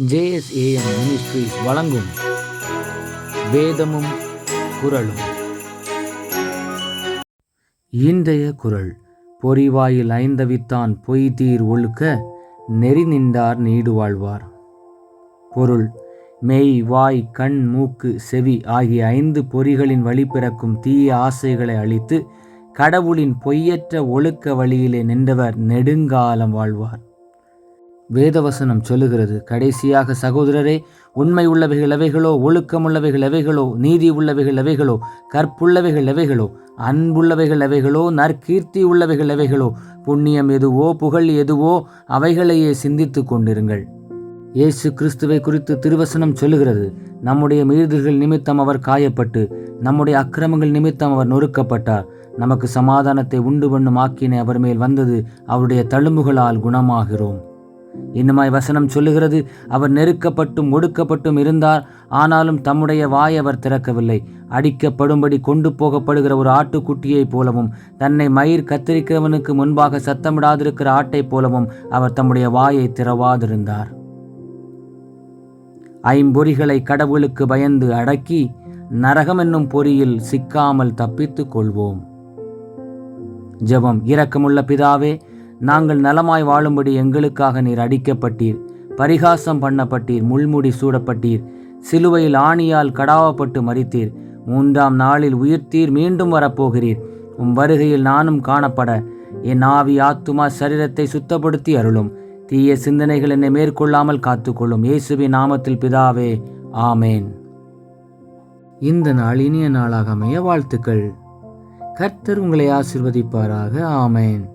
JSAM ministries வழங்கும் வேதமும் குரலும் இன்றைய குரல் பொறிவாயில் ஐந்தவித்தான் பொய் தீர் ஒழுக்க நெறி நின்றார் நீடு வாழ்வார். பொருள் மெய் வாய் கண் மூக்கு செவி ஆகிய ஐந்து பொறிகளின் வழி பிறக்கும் தீய ஆசைகளை அழித்து கடவுளின் பொய்யற்ற ஒழுக்க வழியிலே நின்றவர் நெடுங்காலம் வாழ்வார். வேதவசனம் சொல்லுகிறது. கடைசியாக சகோதரரே உண்மை உள்ளவைகள் எவைகளோ ஒழுக்கமுள்ளவைகள் எவைகளோ நீதி உள்ளவைகள் எவைகளோ கற்புள்ளவைகள் எவைகளோ அன்புள்ளவைகள் எவைகளோ நற்கீர்த்தி உள்ளவைகள் எவைகளோ புண்ணியம் எதுவோ புகழ் எதுவோ அவைகளையே சிந்தித்துக் கொண்டிருங்கள். இயேசு கிறிஸ்துவை குறித்து திருவசனம் சொல்லுகிறது. நம்முடைய மீறுதல்கள் நிமித்தம் அவர் காயப்பட்டு நம்முடைய அக்கிரமங்கள் நிமித்தம் அவர் நொறுக்கப்பட்டார். நமக்கு சமாதானத்தை உண்டு பண்ணும் ஆக்கினை அவர் மேல் வந்தது அவருடைய தழும்புகளால் குணமாகிறோம். இன்னுமாய் வசனம் சொல்லுகிறது அவர் நெருக்கப்பட்டும் ஒடுக்கப்பட்டும் இருந்தார் ஆனாலும் தம்முடைய வாய் அவர் திறக்கவில்லை. அடிக்கப்படும்படி கொண்டு போகப்படுகிற ஒரு ஆட்டுக்குட்டியைப் போலவும் தன்னை மயிர் கத்தரிக்கிறவனுக்கு முன்பாக சத்தமிடாதிருக்கிற ஆட்டைப் போலவும் அவர் தம்முடைய வாயை திறவாதிருந்தார். ஐம்பொறிகளை கடவுளுக்கு பயந்து அடக்கி நரகம் என்னும் பொறியில் சிக்காமல் தப்பித்துக் கொள்வோம். ஜெபம் இரக்கமுள்ள பிதாவே நாங்கள் நலமாய் வாழும்படி எங்களுக்காக நீர் அடிக்கப்பட்டீர். பரிகாசம் பண்ணப்பட்டீர். முள்முடி சூடப்பட்டீர். சிலுவையில் ஆணியால் கடாவப்பட்டு மறித்தீர் மூன்றாம் நாளில் உயிர்த்தீர். மீண்டும் வரப்போகிறீர். உம் வருகையில் நானும் காணப்பட. என் ஆவி ஆத்துமா சரீரத்தை சுத்தப்படுத்தி அருளும். தீய சிந்தனைகள் என்னை மேற்கொள்ளாமல் காத்துக்கொள்ளும். இயேசுவின் நாமத்தில் பிதாவே ஆமேன். இந்த நாள் இனிய நாளாக அமைய வாழ்த்துக்கள். கர்த்தர் உங்களை ஆசிர்வதிப்பாராக. ஆமேன்.